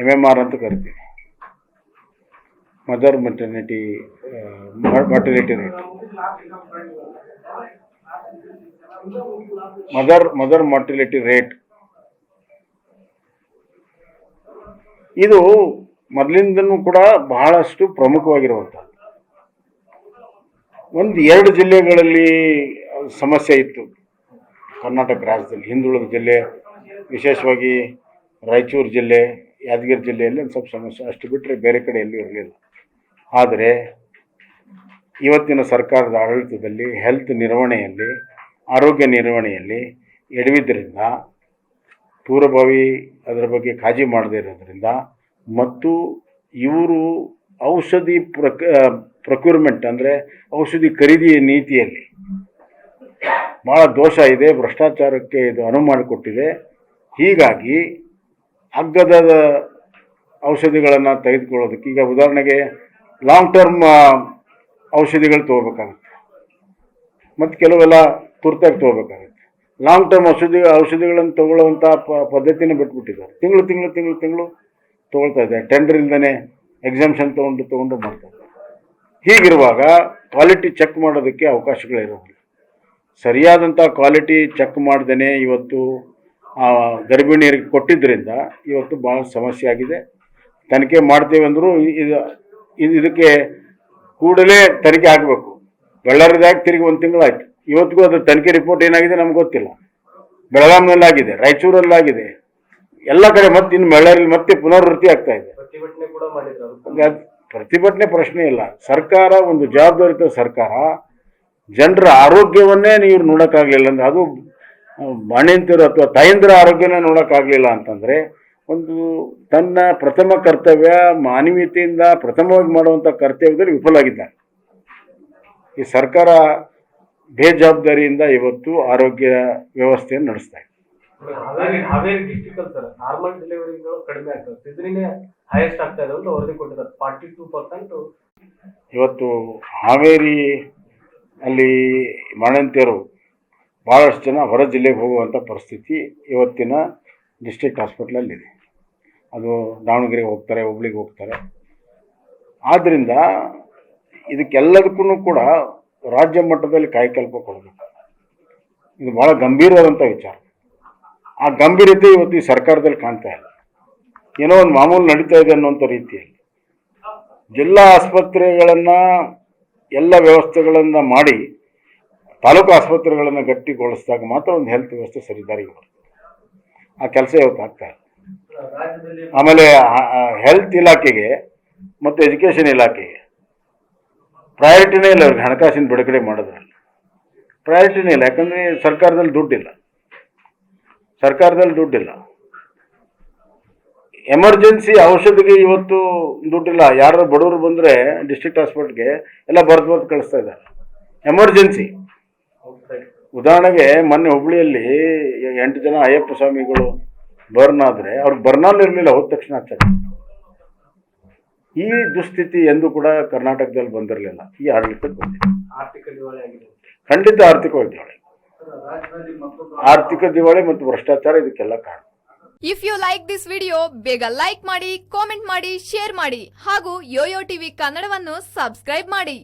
M M R ಅಂತ ಕರಿತೀವಿ. Mother maternity maternity rate mother mother mortality rate ಇದು ಮೊದಲಿಂದನೂ ಕೂಡ ಬಹಳಷ್ಟು ಪ್ರಮುಖವಾಗಿರುವಂಥದ್ದು ಒಂದು ಎರಡು ಜಿಲ್ಲೆಗಳಲ್ಲಿ ಸಮಸ್ಯೆ ಇತ್ತು. ಕರ್ನಾಟಕ ರಾಜ್ಯದಲ್ಲಿ, ಹಿಂದುಳಿದ ಜಿಲ್ಲೆ, ವಿಶೇಷವಾಗಿ ರಾಯಚೂರು ಜಿಲ್ಲೆ, ಯಾದಗಿರಿ ಜಿಲ್ಲೆಯಲ್ಲಿ ಒಂದು ಸ್ವಲ್ಪ ಸಮಸ್ಯೆ. ಅಷ್ಟು ಬಿಟ್ಟರೆ ಬೇರೆ ಕಡೆ ಎಲ್ಲೂ ಇರಲಿಲ್ಲ. ಆದರೆ ಇವತ್ತಿನ ಸರ್ಕಾರದ ಆಡಳಿತದಲ್ಲಿ ಹೆಲ್ತ್ ನಿರ್ವಹಣೆಯಲ್ಲಿ, ಆರೋಗ್ಯ ನಿರ್ವಹಣೆಯಲ್ಲಿ ಎಡವಿದ್ದರಿಂದ, ಪೂರ್ವಭಾವಿ ಅದರ ಬಗ್ಗೆ ಕಾಜಿ ಮಾಡದೇ ಇರೋದ್ರಿಂದ ಮತ್ತು ಇವರು ಔಷಧಿ ಪ್ರಕ್ ಪ್ರಕ್ಯೂರ್ಮೆಂಟ್ ಅಂದರೆ ಔಷಧಿ ಖರೀದಿ ನೀತಿಯಲ್ಲಿ ಭಾಳ ದೋಷ ಇದೆ, ಭ್ರಷ್ಟಾಚಾರಕ್ಕೆ ಇದು ಅನುವು ಮಾಡಿಕೊಟ್ಟಿದೆ. ಹೀಗಾಗಿ ಅಗ್ಗದ ಔಷಧಿಗಳನ್ನು ತೆಗೆದುಕೊಳ್ಳೋದಕ್ಕೆ. ಈಗ ಉದಾಹರಣೆಗೆ ಲಾಂಗ್ ಟರ್ಮ್ ಔಷಧಿಗಳು ತೊಗೋಬೇಕಾಗುತ್ತೆ. ಮತ್ತು ಕೆಲವೆಲ್ಲ ತುರ್ತಾಗಿ ತೊಗೋಬೇಕಾಗುತ್ತೆ. ಲಾಂಗ್ ಟರ್ಮ್ ಔಷಧಿ, ಔಷಧಿಗಳನ್ನು ತಗೊಳ್ಳುವಂಥ ಪದ್ಧತಿನ ಬಿಟ್ಬಿಟ್ಟಿದ್ದಾರೆ. ತಿಂಗಳು ತಿಂಗಳು ತಿಂಗಳು ತಿಂಗಳು ತೊಗೊಳ್ತಾ ಇದ್ದಾರೆ. ಟೆಂಡರ್ ಇಲ್ದೇ ಎಕ್ಸಾಮ್ಷನ್ ತೊಗೊಂಡು ತೊಗೊಂಡು ಮಾಡ್ತಾರೆ ಹೀಗಿರುವಾಗ ಕ್ವಾಲಿಟಿ ಚೆಕ್ ಮಾಡೋದಕ್ಕೆ ಅವಕಾಶಗಳಿರೋದಿಲ್ಲ. ಸರಿಯಾದಂಥ ಕ್ವಾಲಿಟಿ ಚೆಕ್ ಮಾಡ್ದೇ ಇವತ್ತು ಆ, ಗರ್ಭಿಣಿಯರಿಗೆ ಕೊಟ್ಟಿದ್ದರಿಂದ ಇವತ್ತು ಭಾಳ ಸಮಸ್ಯೆ ಆಗಿದೆ. ತನಿಖೆ ಮಾಡ್ತೇವೆ ಅಂದರೂ ಇದು ಇದು ಇದಕ್ಕೆ ಕೂಡಲೇ ತನಿಖೆ ಆಗಬೇಕು. ಬಳ್ಳಾರಿದಾಗ ತಿರುಗಿ ಒಂದು ತಿಂಗಳಾಯ್ತು. ಇವತ್ತಿಗೂ ಅದು ತನಿಖೆ ರಿಪೋರ್ಟ್ ಏನಾಗಿದೆ ನಮ್ಗೆ ಗೊತ್ತಿಲ್ಲ. ಬೆಳಗಾಂನಲ್ಲಾಗಿದೆ ರಾಯಚೂರಲ್ಲಾಗಿದೆ ಎಲ್ಲ ಕಡೆ ಮತ್ತೆ ಇನ್ನು ಬಳ್ಳಾರಿಯಲ್ಲಿ ಮತ್ತೆ ಪುನರ್ವೃತ್ತಿ ಆಗ್ತಾ ಇದೆ. ಪ್ರತಿಭಟನೆ ಪ್ರಶ್ನೆ ಇಲ್ಲ. ಸರ್ಕಾರ ಒಂದು ಜವಾಬ್ದಾರಿತ ಸರ್ಕಾರ ಜನರ ಆರೋಗ್ಯವನ್ನೇ ನೀವು ನೋಡೋಕ್ಕಾಗಲಿಲ್ಲ ಅಂದ್ರೆ ಅದು ಬಾಣಂತಿಯರು ಅಥವಾ ತಾಯಂದಿರ ಆರೋಗ್ಯನ ನೋಡೋಕ್ಕಾಗಲಿಲ್ಲ ಅಂತಂದರೆ ಒಂದು ತನ್ನ ಪ್ರಥಮ ಕರ್ತವ್ಯ ಮಾನವೀಯತೆಯಿಂದ ಪ್ರಥಮವಾಗಿ ಮಾಡುವಂಥ ಕರ್ತವ್ಯದಲ್ಲಿ ವಿಫಲಾಗಿದ್ದಾರೆ ಈ ಸರ್ಕಾರ ಬೇಜವಾಬ್ದಾರಿಯಿಂದ ಇವತ್ತು ಆರೋಗ್ಯ ವ್ಯವಸ್ಥೆಯನ್ನು ನಡೆಸ್ತಾ ಇದೆ. ಹಾವೇರಿ ಹಾವೇರಿ ಡಿಸ್ಟಿಕ್ ಅಲ್ಲಿ ಸರ್ ನಾರ್ಮಲ್ ಡೆಲಿವರಿಗಳು ಕಡಿಮೆ ಆಗ್ತದೆ. ಇದರಿಂದ ಹೈಯೆಸ್ಟ್ ಆಗ್ತಾ ಇದೆ ಅಂತ ವರದಿ ಕೊಟ್ಟಿದ್ದಾರೆ. ಫಾರ್ಟಿ ಟೂ ಪರ್ಸೆಂಟ್ ಇವತ್ತು ಹಾವೇರಿ ಅಲ್ಲಿ ಬಾಣಂತಿಯರು ಭಾಳಷ್ಟು ಜನ ಹೊರ ಜಿಲ್ಲೆಗೆ ಹೋಗುವಂಥ ಪರಿಸ್ಥಿತಿ ಇವತ್ತಿನ ಡಿಸ್ಟ್ರಿಕ್ಟ್ ಹಾಸ್ಪಿಟ್ಲಲ್ಲಿದೆ ಅದು ದಾವಣಗೆರೆಗೆ ಹೋಗ್ತಾರೆ, ಹುಬ್ಳಿಗೆ ಹೋಗ್ತಾರೆ. ಆದ್ದರಿಂದ ಇದಕ್ಕೆಲ್ಲದಕ್ಕೂ ಕೂಡ ರಾಜ್ಯ ಮಟ್ಟದಲ್ಲಿ ಕಾಯಕಲ್ಪ ಕೊಡಬೇಕು. ಇದು ಭಾಳ ಗಂಭೀರವಾದಂಥ ವಿಚಾರ. ಆ ಗಂಭೀರತೆ ಇವತ್ತು ಈ ಸರ್ಕಾರದಲ್ಲಿ ಕಾಣ್ತಾ ಇಲ್ಲ. ಏನೋ ಒಂದು ಮಾಮೂಲು ನಡೀತಾ ಇದೆ ಅನ್ನೋಂಥ ರೀತಿಯಲ್ಲಿ. ಜಿಲ್ಲಾ ಆಸ್ಪತ್ರೆಗಳನ್ನು ಎಲ್ಲ ವ್ಯವಸ್ಥೆಗಳನ್ನು ಮಾಡಿ ತಾಲೂಕು ಆಸ್ಪತ್ರೆಗಳನ್ನು ಗಟ್ಟಿಗೊಳಿಸಿದಾಗ ಮಾತ್ರ ಒಂದು ಹೆಲ್ತ್ ವ್ಯವಸ್ಥೆ ಸರಿದಾರಿಗೆ ಬರುತ್ತೆ ಆ ಕೆಲಸ ಇವತ್ತು ಆಗ್ತಾ ಇಲ್ಲ. ಆಮೇಲೆ ಹೆಲ್ತ್ ಇಲಾಖೆಗೆ ಮತ್ತು ಎಜುಕೇಷನ್ ಇಲಾಖೆಗೆ ಪ್ರಯಾರಿಟಿನೇ ಇಲ್ಲ ಅವ್ರಿಗೆ ಹಣಕಾಸಿನ ಬಿಡುಗಡೆ ಮಾಡೋದ್ರಲ್ಲಿ. ಪ್ರಯಾರಿಟಿನೇ ಇಲ್ಲ, ಯಾಕಂದರೆ ಸರ್ಕಾರದಲ್ಲಿ ದುಡ್ಡಿಲ್ಲ. ಸರ್ಕಾರದಲ್ಲಿ ದುಡ್ಡಿಲ್ಲ. ಎಮರ್ಜೆನ್ಸಿ ಔಷಧಿಗೆ ಇವತ್ತು ದುಡ್ಡಿಲ್ಲ. ಯಾರು ಬಡವರು ಬಂದರೆ ಡಿಸ್ಟ್ರಿಕ್ಟ್ ಹಾಸ್ಪಿಟ್ಲ್ಗೆ ಎಲ್ಲ ಬರ್ದು ಬರ್ದು ಕಳಿಸ್ತಾ ಇದ್ದಾರೆ. ಎಮರ್ಜೆನ್ಸಿ ಉದಾಹರಣೆಗೆ ಮೊನ್ನೆ ಹುಬ್ಳಿಯಲ್ಲಿ ಎಂಟು ಜನ ಅಯ್ಯಪ್ಪ ಸ್ವಾಮಿಗಳು ಬರ್ನ್ ಆದರೆ ಅವ್ರಿಗೆ ಬರ್ನಲ್ಲಿ ಇರಲಿಲ್ಲ ಹೋದ ತಕ್ಷಣ ಆಗ್ತದೆ. ಈ ದುಸ್ಥಿತಿ ಎಂದು ಕೂಡ ಕರ್ನಾಟಕದಲ್ಲಿ ಬಂದಿರಲಿಲ್ಲ ಈ ಆಡಳಿತಕ್ಕೆ ಬಂದಿದೆ. ಆರ್ಥಿಕ ದಿವಾಳಿ ಆಗಿದೆ. ಖಂಡಿತ ಆರ್ಥಿಕವಾಗಿ ದಿವಾಳಿ. ಆರ್ಥಿಕ ದಿವಾಳಿ ಮತ್ತು ಭ್ರಷ್ಟಾಚಾರ ಇದಕ್ಕೆಲ್ಲ ಕಾರಣ. If you like this video ಬೇಗ ಲೈಕ್ ಮಾಡಿ ಕಾಮೆಂಟ್ ಮಾಡಿ ಶೇರ್ ಮಾಡಿ ಹಾಗೂ ಯೋಯೋ ಟಿವಿ ಕನ್ನಡವನ್ನು ಸಬ್ಸ್ಕ್ರೈಬ್ ಮಾಡಿ.